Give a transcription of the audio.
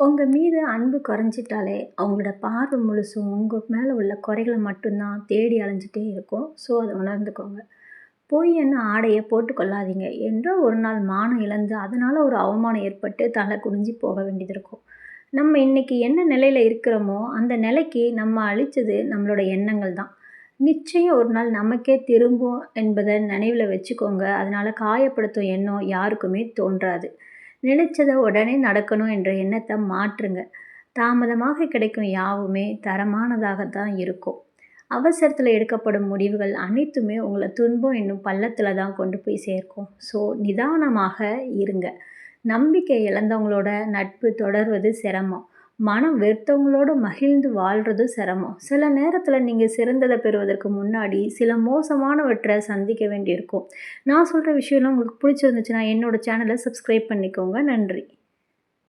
உங்கள் மீது அன்பு குறைஞ்சிட்டாலே அவங்களோட பார்வை முழுசும் உங்கள் மேலே உள்ள குறைகளை மட்டும்தான் தேடி அலைஞ்சிட்டே இருக்கும். ஸோ அதை உணர்ந்துக்கோங்க. போய் என்ன ஆடையை போட்டுக்கொள்ளாதீங்க என்றோ ஒரு நாள் மானம் இழந்து அதனால் ஒரு அவமானம் ஏற்பட்டு தலை குனிஞ்சு போக வேண்டியது இருக்கும். நம்ம இன்றைக்கி என்ன நிலையில் இருக்கிறோமோ அந்த நிலைக்கு நம்ம அழித்தது நம்மளோட எண்ணங்கள் தான். நிச்சயம் ஒரு நாள் நமக்கே திரும்பும் என்பதை நினைவில் வச்சுக்கோங்க. அதனால் காயப்படுத்தும் எண்ணம் யாருக்குமே தோன்றாது. நினைச்சதை உடனே நடக்கணும் என்ற எண்ணத்தை மாற்றுங்க. தாமதமாக கிடைக்கும் யாவுமே தரமானதாகத்தான் இருக்கும். அவசரத்தில் எடுக்கப்படும் முடிவுகள் அனைத்துமே உங்களை துன்பம் என்னும் பள்ளத்தில் தான் கொண்டு போய் சேர்க்கும். ஸோ நிதானமாக இருங்க. நம்பிக்கை இழந்தவங்களோட நட்பு தொடர்வது சிரமம். மனம் வெறுத்தவங்களோட மகிழ்ந்து வாழ்கிறது சிரமம். சில நேரத்தில் நீங்கள் சிறந்ததை பெறுவதற்கு முன்னாடி சில மோசமானவற்றை சந்திக்க வேண்டியிருக்கும். நான் சொல்கிற விஷயம்லாம் உங்களுக்கு பிடிச்சிருந்துச்சுன்னா என்னோடய சேனலை சப்ஸ்கிரைப் பண்ணிக்கோங்க. நன்றி.